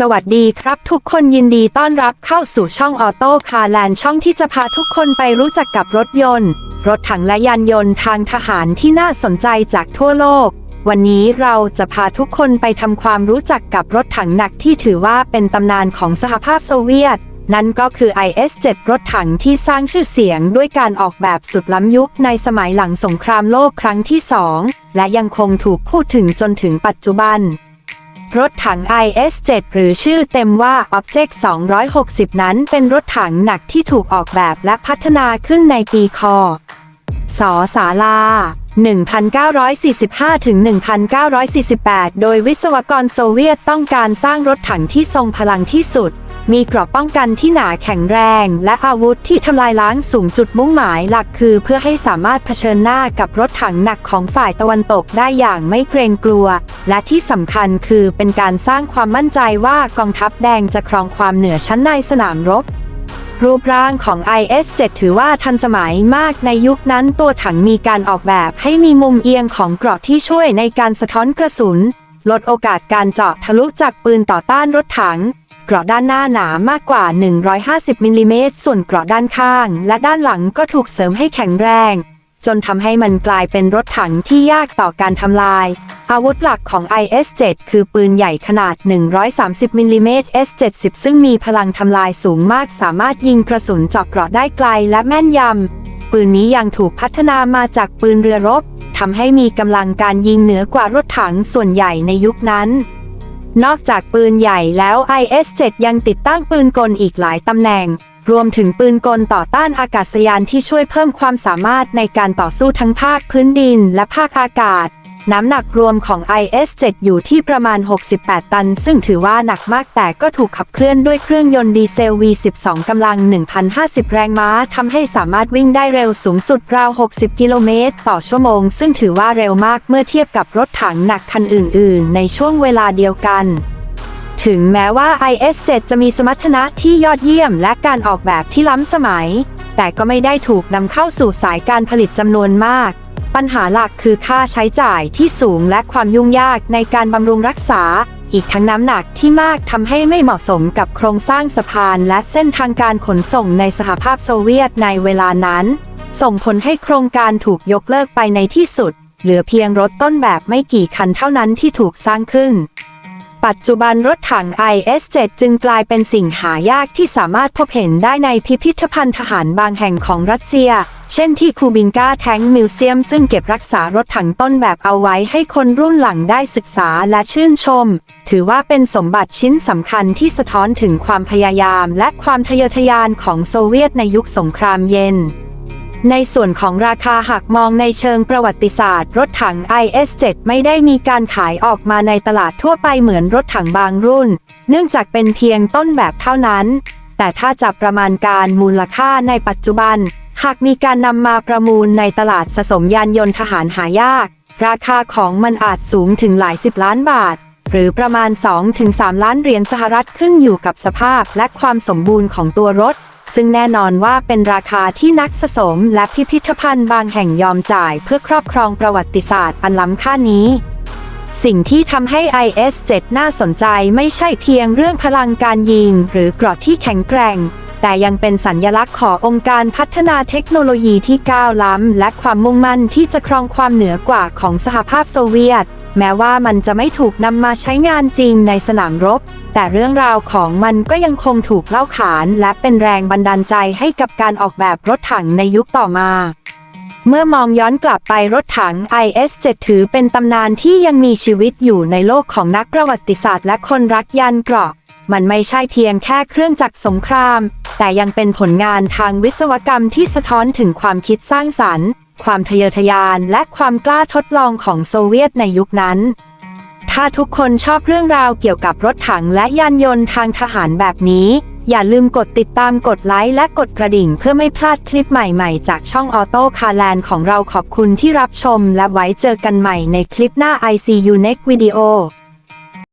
สวัสดีครับทุกคนยินดีต้อนรับเข้าสู่ช่องออโต้คาร์แลนช่องที่จะพาทุกคนไปรู้จักกับรถยนต์ รถถังและยานยนต์ทางทหารที่น่าสนใจจากทั่วโลก วันนี้เราจะพาทุกคนไปทำความรู้จักกับรถถังหนักที่ถือว่าเป็นตำนานของสหภาพโซเวียต นั่นก็คือ IS-7 รถถังที่สร้างชื่อเสียงด้วยการออกแบบสุดล้ำยุคในสมัยหลังสงครามโลกครั้งที่สองและยังคงถูกพูดถึงจนถึงปัจจุบัน รถถัง IS-7 หรือชื่อเต็มว่า Object 260 นั้นเป็นรถถังหนักที่ถูกออกแบบและพัฒนาขึ้นในปีคศศาลา 1945ถึง1948 โดยวิศวกรโซเวียตต้องการสร้างรถถังที่ทรงพลังที่สุด มีเกราะป้องกันที่หนาแข็งแรง และอาวุธที่ทำลายล้างสูงจุดมุ่งหมายหลักคือเพื่อให้สามารถเผชิญหน้ากับรถถังหนักของฝ่ายตะวันตกได้อย่างไม่เกรงกลัว และที่สำคัญคือเป็นการสร้างความมั่นใจว่ากองทัพแดงจะครองความเหนือชั้นในสนามรบ รูปร่างของ IS-7 ถือว่าทันสมัยมากในยุคนั้นตัวถังมีการออกแบบให้มีมุมเอียงของเกราะที่ช่วยในการสะท้อนกระสุน ลดโอกาสการเจาะทะลุจากปืนต่อต้านรถถังเกราะด้านหน้าหนามากกว่า 150มิลลิเมตรส่วนเกราะด้านข้าง และด้านหลังก็ถูกเสริมให้แข็งแรง จนทำให้มันกลายเป็นรถถังที่ยากต่อการทำลาย อาวุธหลักของ IS-7 คือปืนใหญ่ขนาด 130มิลลิเมตร S70 ซึ่งมีพลังทำลายสูงมากสามารถยิงกระสุนเจาะเกราะได้ไกลและแม่นยำ ปืนนี้ยังถูกพัฒนามาจากปืนเรือรบทำให้มีกำลังการยิงเหนือกว่ารถถังส่วนใหญ่ในยุคนั้นนอกจากปืนใหญ่แล้ว IS-7 ยังติดตั้งปืนกลอีกหลายตำแหน่ง รวมถึงปืนกลต่อต้านอากาศยานที่ช่วยเพิ่มความสามารถในการต่อสู้ทั้งภาคพื้นดินและภาคอากาศ น้ำหนักรวมของ IS-7 อยู่ที่ประมาณ 68 ตัน ซึ่งถือว่าหนักมากแต่ก็ถูกขับเคลื่อนด้วยเครื่องยนต์ดีเซล V12 กำลัง 1,050 แรงม้าทำให้สามารถวิ่งได้เร็วสูงสุดราว 60 กิโลเมตรต่อชั่วโมง ซึ่งถือว่าเร็วมากเมื่อเทียบกับรถถังหนักคันอื่น ๆ ในช่วงเวลาเดียวกัน ถึงแม้ว่า IS-7 จะมีสมรรถนะที่ยอดเยี่ยมและการออกแบบที่ล้ำสมัย แต่ก็ไม่ได้ถูกนำเข้าสู่สายการผลิตจำนวนมาก ปัญหาหลักคือค่าใช้จ่ายที่สูงและความยุ่งยากในการบำรุงรักษา อีกทั้งน้ำหนักที่มากทำให้ไม่เหมาะสมกับโครงสร้างสะพานและเส้นทางการขนส่งในสหภาพโซเวียตในเวลานั้น ส่งผลให้โครงการถูกยกเลิกไปในที่สุด เหลือเพียงรถต้นแบบไม่กี่คันเท่านั้นที่ถูกสร้างขึ้น ปัจจุบันรถถัง IS-7 จึงกลายเป็นสิ่งหายากที่สามารถพบเห็นได้ในพิพิธภัณฑ์ทหารบางแห่งของรัสเซีย เช่นที่คูบินกาแทงมิวเซียมซึ่งเก็บรักษารถถังต้นแบบเอาไว้ให้คนรุ่นหลังได้ศึกษาและชื่นชม ถือว่าเป็นสมบัติชิ้นสำคัญที่สะท้อนถึงความพยายามและความทะเยอทะยานของโซเวียตในยุคสงครามเย็น ในส่วนของราคาหากมองในเชิงประวัติศาสตร์ รถถัง IS-7 ไม่ได้มีการขายออกมาในตลาดทั่วไปเหมือนรถถังบางรุ่น เนื่องจากเป็นเพียงต้นแบบเท่านั้น แต่ถ้าจะประมาณการมูลค่าในปัจจุบัน หากมีการนำมาประมูลในตลาดสะสมยานยนต์ทหารหายาก ราคาของมันอาจสูงถึงหลายสิบล้านบาท หรือประมาณ 2-3 ล้านเหรียญสหรัฐขึ้นอยู่กับสภาพและความสมบูรณ์ของตัวรถ ซึ่งแน่นอนว่าเป็นราคาที่นักสะสมและพิพิธภัณฑ์บางแห่งยอมจ่ายเพื่อครอบครองประวัติศาสตร์อันล้ำค่านี้ สิ่งที่ทำให้ IS-7 น่าสนใจไม่ใช่เพียงเรื่องพลังการยิง หรือเกราะที่แข็งแกร่ง แต่ยังเป็นสัญญลักษณ์ขององค์การพัฒนาเทคโนโลยีที่ก้าวล้ำและความมุ่งมั่นที่จะครองความเหนือกว่าของสหภาพโซเวียต แม้ว่ามันจะไม่ถูกนำมาใช้งานจริงในสนามรบ แต่เรื่องราวของมันก็ยังคงถูกเล่าขานและเป็นแรงบันดาลใจให้กับการออกแบบรถถังในยุคต่อมาเมื่อมองย้อนกลับไปรถถัง IS-7 ถือเป็นตำนานที่ยังมีชีวิตอยู่ในโลกของนักประวัติศาสตร์และคนรักยานเกราะ มันไม่ใช่เพียงแค่เครื่องจักรสงคราม แต่ยังเป็นผลงานทางวิศวกรรมที่สะท้อนถึงความคิดสร้างสรรค์ ความทะเยอทะยานและความกล้าทดลองของโซเวียตในยุคนั้น ถ้าทุกคนชอบเรื่องราวเกี่ยวกับรถถังและยานยนต์ทางทหารแบบนี้ อย่าลืมกดติดตามกดไลค์และกดกระดิ่งเพื่อไม่พลาดคลิปใหม่ๆ จากช่องออโต้คาร์แลนด์ของเราขอบคุณที่รับชมและไว้เจอกันใหม่ในคลิปหน้า ICU Next Video